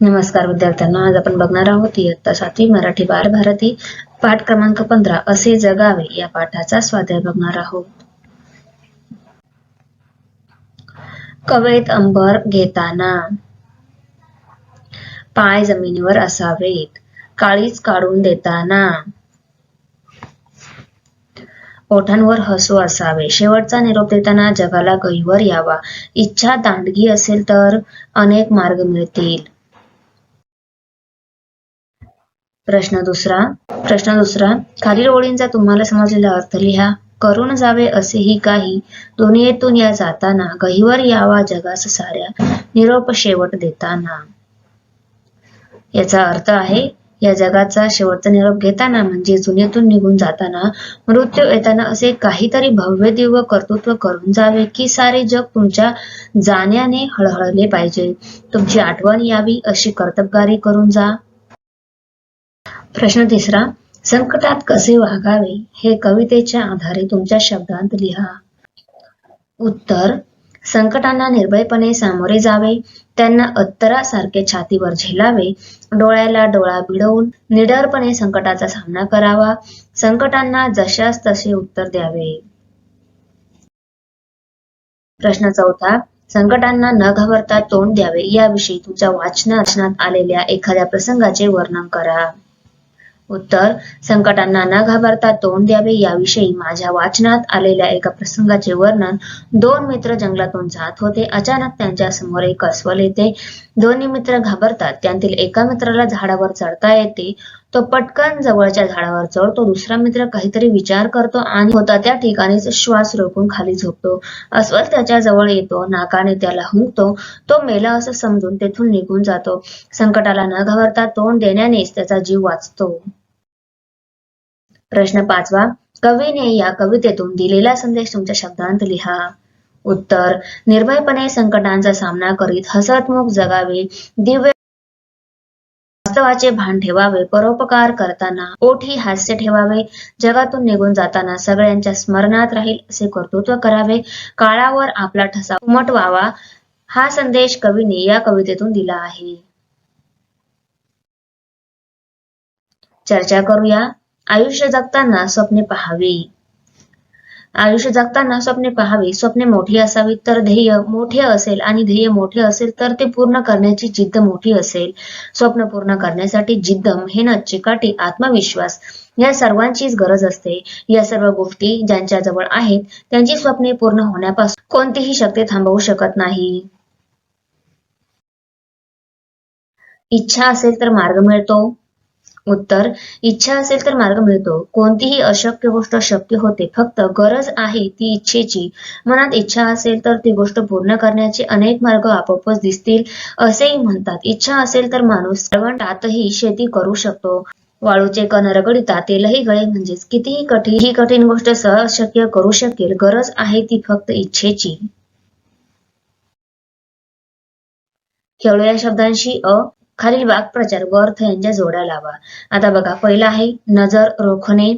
नमस्कार विद्यार्थ्यांना आज आपण बघणार आहोत इयत्ता सातवी मराठी बालभारती पाठ क्रमांक पंधरा असे जगावे या पाठाचा स्वाध्याय बघणार आहोत. कवेत अंबर घेताना. पाय जमिनीवर असावेत काळीच काढून देताना. ओठांवर हसू असावे शेवटचा निरोप देताना जगाला गहीवर यावा. इच्छा दांडगी असेल तर अनेक मार्ग मिळतील. प्रश्न दुसरा. प्रश्न दुसरा. खालील ओळींचा तुम्हाला समजलेला अर्थ लिहा. करून जावे असेही काही. दुनियेतून या जाताना गहिवर यावा जगास साऱ्या निरोप शेवट देताना. याचा अर्थ आहे या जगाचा शेवटचा निरोप घेताना म्हणजे जुन्यातून निघून जाताना मृत्यू येताना असे काहीतरी भव्य दिव्य कर्तृत्व करून जावे की सारे जग तुमच्या जाण्याने हळहळले पाहिजे. तुमची आठवण यावी अशी कर्तबगारी करून जा. प्रश्न तिसरा संकटात कसे वागावे हे कवितेच्या आधारे तुमच्या शब्दांत लिहा. उत्तर संकटांना निर्भयपणे सामोरे जावे त्यांना अत्तरासारखे छातीवर झेलावे डोळ्याला डोळा भिडवून निडरपणे संकटाचा सामना करावा संकटांना जशास तसे उत्तर द्यावे. प्रश्न चौथा संकटांना न घाबरता तोंड द्यावे याविषयी तुमच्या वाचनात आलेल्या एखाद्या प्रसंगाचे वर्णन करा. उत्तर संकटांना न घाबरता तोंड द्यावे याविषयी माझ्या वाचनात आलेल्या एका प्रसंगाचे वर्णन दोन मित्र जंगलातून जात होते. अचानक त्यांच्यासमोर एक अस्वल येते. दोन्ही मित्र घाबरतात. त्यातील एका मित्राला झाडावर चढता येते. तो पटकन जवळच्या झाडावर चढतो. दुसरा मित्र काहीतरी विचार करतो आणि होता त्या ठिकाणीच श्वास रोखून खाली झोपतो. अस्वल त्याच्याजवळ येतो. नाकाने त्याला हुंकतो. तो मेला असं समजून तेथून निघून जातो. संकटाला न घाबरता तोंड देण्यानेच त्याचा जीव वाचतो. प्रश्न पाचवा कवीने या कवितेतून दिलेला संदेश तुमच्या शब्दांत लिहा. उत्तर निर्भयपणे संकटांचा सामना करीत हसतमुख जगावे दिव्य वास्तवाचे भान ठेवावे परोपकार करताना ओठी हास्य ठेवावे जगातून निघून जाताना सगळ्यांच्या स्मरणात राहील असे कर्तृत्व करावे काळावर आपला ठसा उमटवावा हा संदेश कवीने या कवितेतून दिला आहे. चर्चा करूया. आयुष्य जगताना स्वप्ने पहावी. आयुष्य जगताना स्वप्ने पहावी. स्वप्ने मोठी असावी तर ध्येय मोठे असेल आणि ध्येय मोठे असेल तर ते पूर्ण करण्याची जिद्द मोठी असेल. स्वप्न पूर्ण करण्यासाठी जिद्द मेहनत चिकाटी आत्मविश्वास. या सर्वांचीच गरज असते. या सर्व गोष्टी ज्यांच्या जवळ आहेत त्यांची स्वप्ने पूर्ण होण्यापासून कोणतीही शक्ती थांबवू शकत नाही. इच्छा असेल तर मार्ग मिळतो. उत्तर इच्छा असेल तर मार्ग मिळतो. कोणतीही अशक्य गोष्ट शक्य होते फक्त गरज आहे ती इच्छेची. मनात इच्छा असेल तर ती गोष्ट पूर्ण करण्याचे अनेक मार्ग आपोआपच दिसतील असेही म्हणतात. इच्छा असेल तर माणूस श्रवणातही शेती करू शकतो. वाळूचे कण रगडिता तेलही गळे म्हणजेच कितीही कठीण ही कठीण गोष्ट सहज शक्य करू शकेल गरज आहे ती फक्त इच्छेची. खेळूया शब्दांशी अ खालील वाक्प्रचार व अर्थ यांच्या जोड्या लावा. आता बघा पहिला आहे नजर रोखणे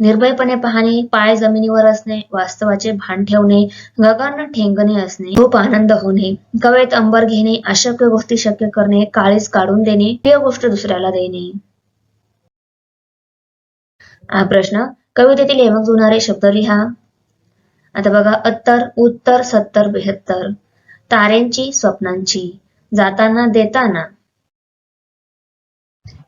निर्भयपणे पाहणे पाय जमिनीवर असणे वास्तवाचे भान ठेवणे गगन ठेंगणे असणे खूप आनंद होणे कवेत अंबर घेणे अशक्य गोष्टी शक्य करणे काळीच काढून देणे प्रिय गोष्ट दुसऱ्याला देणे. हा प्रश्न. कवितेतील हेमक जुळणारे शब्द लिहा. आता बघा अत्तर उत्तर सत्तर बेहत्तर. ताऱ्यांची स्वप्नांची. जाताना देताना.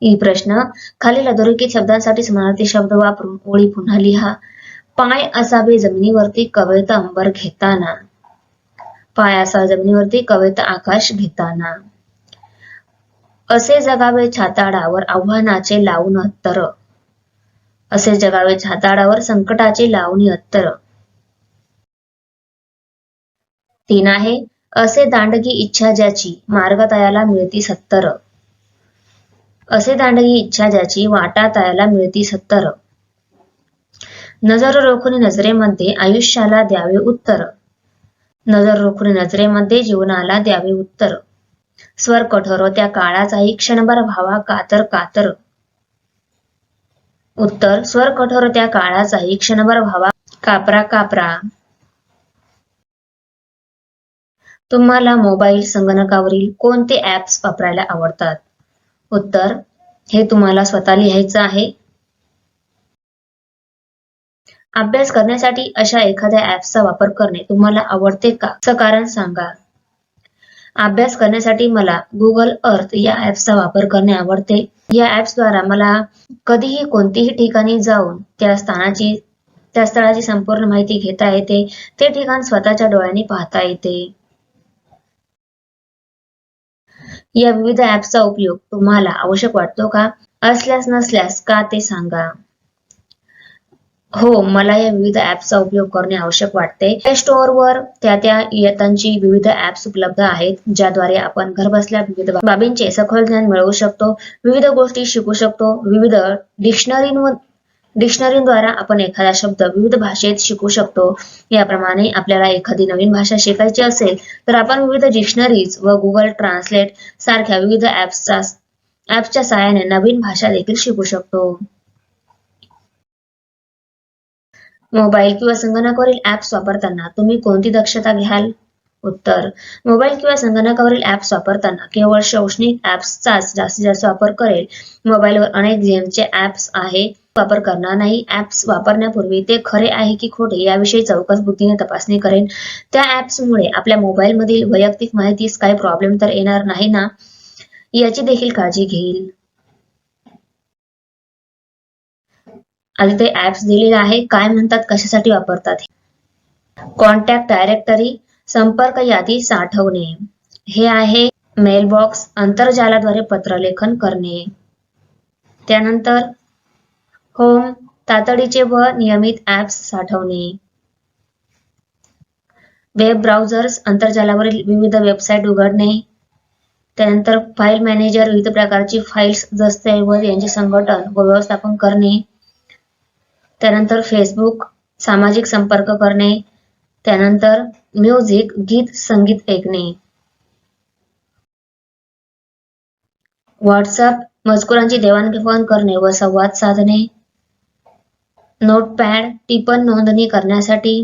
ई प्रश्न. खालील अधोरेखित शब्दांसाठी समानार्थी शब्द वापरून ओळी पुन्हा लिहा. पाय असावे जमिनीवरती कवेत अंबर घेताना. पाय असा जमिनीवरती कवेत आकाश घेताना. असे जगावे छाताडावर आव्हानाचे लावून अत्तर. असे जगावे छाताडावर संकटाचे लावणी अत्तर. तीन आहे असे दांडगी इच्छा ज्याची मार्ग तयाला मिळती सत्तर. असे दांडगी इच्छा ज्याची वाटा तयाला मिळती सत्तर. नजर रोखून नजरेमध्ये आयुष्याला द्यावे उत्तर. नजर रोखून नजरेमध्ये जीवनाला द्यावे उत्तर. स्वर कठोर त्या काळाचाही क्षणभर व्हावा कातर कातर. उत्तर स्वर कठोर त्या काळाचाही क्षणभर व्हावा कापरा कापरा. तुम्हाला मोबाईल संगणकावरील कोणते ऍप्स वापरायला आवडतात? उत्तर हे तुम्हाला स्वतः लिहायचं आहे? अभ्यास करण्यासाठी अशा एखाद्या ऍप्सचा वापर करणे तुम्हाला आवडते का? कारण सांगा. अभ्यास करण्यासाठी मला गुगल अर्थ या ऍप्सचा वापर करणे आवडते. या ऍप्स द्वारा मला कधीही कोणतीही ठिकाणी जाऊन त्या स्थानाची त्या स्थळाची संपूर्ण माहिती घेता येते. ते ठिकाण स्वतःच्या डोळ्यांनी पाहता येते. या विविध ऍप्सचा उपयोग तुम्हाला आवश्यक वाटतो का? असल्यास नसल्यास का ते सांगा? हो मला या विविध ऍप्सचा उपयोग करणे आवश्यक वाटते. प्ले स्टोअरवर त्या त्या इयत्तांची विविध ऍप्स उपलब्ध आहेत ज्याद्वारे आपण घरबसल्या विविध बाबींचे सखोल ज्ञान मिळवू शकतो विविध गोष्टी शिकू शकतो विविध डिक्शनरींवर डिक्शनरीद्वारा आपण एखादा शब्द विविध भाषेत शिकू शकतो. याप्रमाणे आपल्याला एखादी नवीन भाषा शिकायची असेल तर आपण विविध डिक्शनरीज व गुगल ट्रान्सलेट सारख्या विविध ऍप्सचा ऍप्सच्या सहाय्याने नवीन भाषा देखील शिकू शकतो. मोबाईल किंवा संगणकावरील ऍप्स वापरताना तुम्ही कोणती दक्षता घ्याल? उत्तर मोबाईल किंवा संगणकावरील ऍप्स वापरताना केवळ शैक्षणिक ऍप्सचाच जास्तीत जास्त वापर करेल. मोबाईलवर अनेक गेमचे ऍप्स आहे. वापर करणार नाही. ऍप्स वापरण्यापूर्वी ते खरे आहे की खोटे याविषयी चौकस बुद्धीने तपासणी करेन. त्या ऍप्समुळे आपल्या मोबाईल मधील वैयक्तिक माहितीस काही प्रॉब्लेम तर येणार नाही ना? याची देखील काळजी घेईल. आधी ते ऍप्स दिलेले आहे. काय म्हणतात? कशासाठी वापरतात? कॉन्टॅक्ट डायरेक्टरी संपर्क यादी साठवणे. हे आहे मेलबॉक्स आंतरजालाद्वारे पत्रलेखन करणे. त्यानंतर होम तातडीचे व नियमित ऍप्स साठवणे. वेब ब्राउझर्स आंतरजालावरील विविध वेबसाईट उघडणे. त्यानंतर फाईल मॅनेजर विविध प्रकारची फाईल्स दस्तऐवज यांचे संघटन व व्यवस्थापन करणे. त्यानंतर फेसबुक सामाजिक संपर्क करणे. त्यानंतर म्युझिक गीत संगीत ऐकणे. व्हॉट्सअप मजकुरांची देवाणघेवाण करणे व संवाद साधणे. नोटपॅड टिपण नोंदणी करण्यासाठी.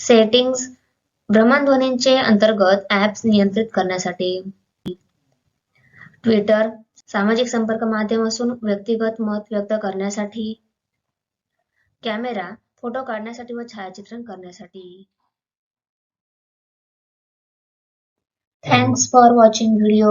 सेटिंग्स भ्रमणध्वनींचे अंतर्गत ऍप्स नियंत्रित करण्यासाठी. ट्विटर सामाजिक संपर्क माध्यम असून व्यक्तिगत मत व्यक्त करण्यासाठी. कॅमेरा फोटो काढण्यासाठी व छायाचित्रण करण्यासाठी. Thanks for watching video